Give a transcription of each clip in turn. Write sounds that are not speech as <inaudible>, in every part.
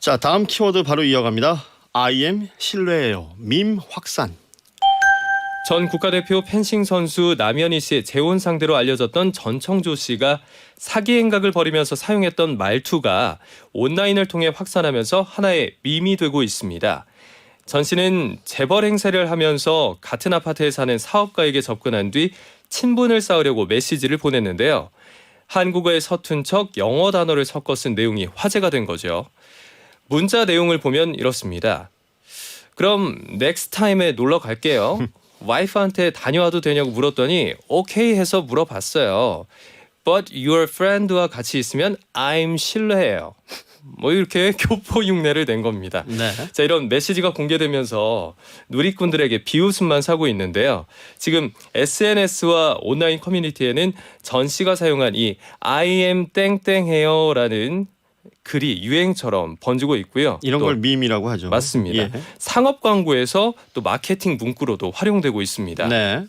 자, 다음 키워드 바로 이어갑니다. IM 신뢰해요. 밈 확산. 전 국가대표 펜싱 선수 남현희 씨의 재혼 상대로 알려졌던 전청조 씨가 사기 행각을 벌이면서 사용했던 말투가 온라인을 통해 확산하면서 하나의 밈이 되고 있습니다. 전 씨는 재벌 행세를 하면서 같은 아파트에 사는 사업가에게 접근한 뒤 친분을 쌓으려고 메시지를 보냈는데요. 한국어에 서툰 척 영어 단어를 섞어 쓴 내용이 화제가 된 거죠. 문자 내용을 보면 이렇습니다. 그럼 넥스트 타임에 놀러 갈게요. <laughs> 와이프한테 다녀와도 되냐고 물었더니 오케이 해서 물어봤어요. But your friend와 같이 있으면 I'm 신뢰해요. 뭐 이렇게 <laughs> 교포 흉내를 낸 겁니다. 네. 자 이런 메시지가 공개되면서 누리꾼들에게 비웃음만 사고 있는데요. 지금 SNS와 온라인 커뮤니티에는 전 씨가 사용한 이 I am 땡땡해요라는 글이 유행처럼 번지고 있고요. 이런 또 걸 밈이라고 하죠. 맞습니다. 예. 상업 광고에서 또 마케팅 문구로도 활용되고 있습니다. 네.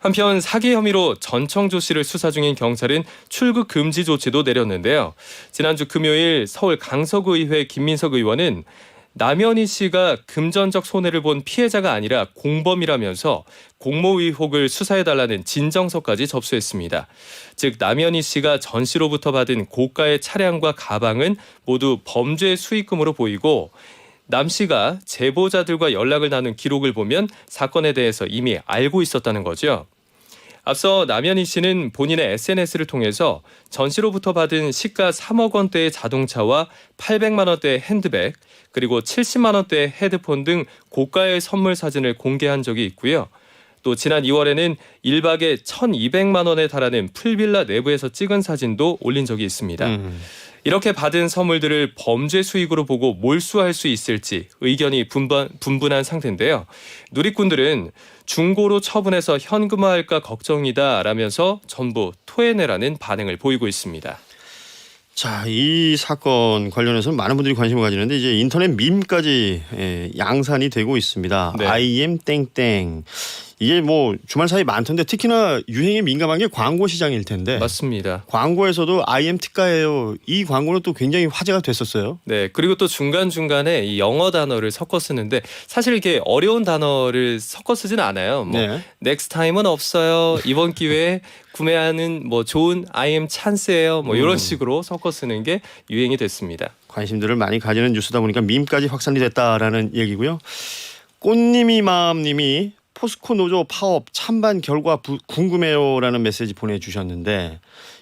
한편 사기 혐의로 전청조 씨를 수사 중인 경찰은 출국 금지 조치도 내렸는데요. 지난주 금요일 서울 강서구의회 김민석 의원은 남현희 씨가 금전적 손해를 본 피해자가 아니라 공범이라면서 공모 의혹을 수사해달라는 진정서까지 접수했습니다. 즉 남현희 씨가 전 씨로부터 받은 고가의 차량과 가방은 모두 범죄 수익금으로 보이고 남 씨가 제보자들과 연락을 나눈 기록을 보면 사건에 대해서 이미 알고 있었다는 거죠. 앞서 남현희 씨는 본인의 SNS를 통해서 전 씨로부터 받은 시가 3억 원대의 자동차와 800만 원대의 핸드백 그리고 70만 원대의 헤드폰 등 고가의 선물 사진을 공개한 적이 있고요. 또 지난 2월에는 1박에 1,200만 원에 달하는 풀빌라 내부에서 찍은 사진도 올린 적이 있습니다. 음. 이렇게 받은 선물들을 범죄 수익으로 보고 몰수할 수 있을지 의견이 분분, 분분한 상태인데요. 누리꾼들은 중고로 처분해서 현금화할까 걱정이다 라면서 전부 토해내라는 반응을 보이고 있습니다. 자, 이 사건 관련해서 많은 분들이 관심을 가지는데 이제 인터넷 밈까지 예, 양산이 되고 있습니다. 네. IM 땡땡. 이게 뭐 주말 사이 많던데 특히나 유행에 민감한 게 광고 시장일 텐데. 맞습니다. 광고에서도 IM 특가예요. 이 광고는 또 굉장히 화제가 됐었어요. 네, 그리고 또 중간 중간에 이 영어 단어를 섞어 쓰는데 사실 이게 어려운 단어를 섞어 쓰진 않아요. 뭐 네. 넥스트 타임은 없어요. 이번 기회에 구매하는 뭐 좋은 IM 찬스예요. 뭐 이런 음. 식으로 섞어 쓰는 게 유행이 됐습니다. 관심들을 많이 가지는 뉴스다 보니까 밈까지 확산이 됐다라는 얘기고요. 꽃님이 마음님이 포스코 노조 파업 찬반 결과 부- 궁금해요라는 메시지 보내주셨는데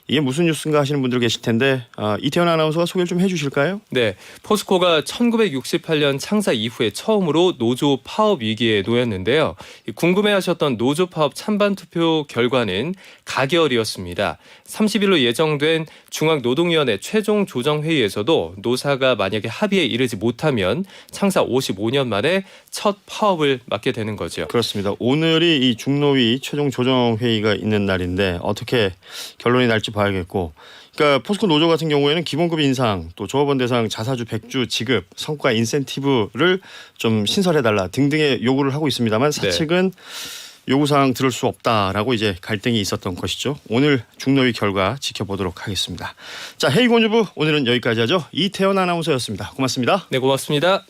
이게 무슨 뉴스인가 하시는 분들 계실 텐데 아, 이태원 아나운서가 소개를 좀 해주실까요? 네, 포스코가 1968년 창사 이후에 처음으로 노조 파업 위기에 놓였는데요. 이 궁금해하셨던 노조 파업 찬반 투표 결과는 가결이었습니다. 30일로 예정된 중앙노동위원회 최종 조정 회의에서도 노사가 만약에 합의에 이르지 못하면 창사 55년 만에 첫 파업을 맞게 되는 거죠. 그렇습니다. 오늘이 이 중노위 최종 조정 회의가 있는 날인데 어떻게 결론이 날지 봐야겠고. 그러니까 포스코 노조 같은 경우에는 기본급 인상, 또 조합원 대상 자사주 백주 지급, 성과 인센티브를 좀 신설해달라 등등의 요구를 하고 있습니다만 사측은 요구사항 들을 수 없다라고 이제 갈등이 있었던 것이죠. 오늘 중노위 결과 지켜보도록 하겠습니다. 자, 헤이곤유부 오늘은 여기까지 하죠. 이태원 아나운서였습니다. 고맙습니다. 네, 고맙습니다.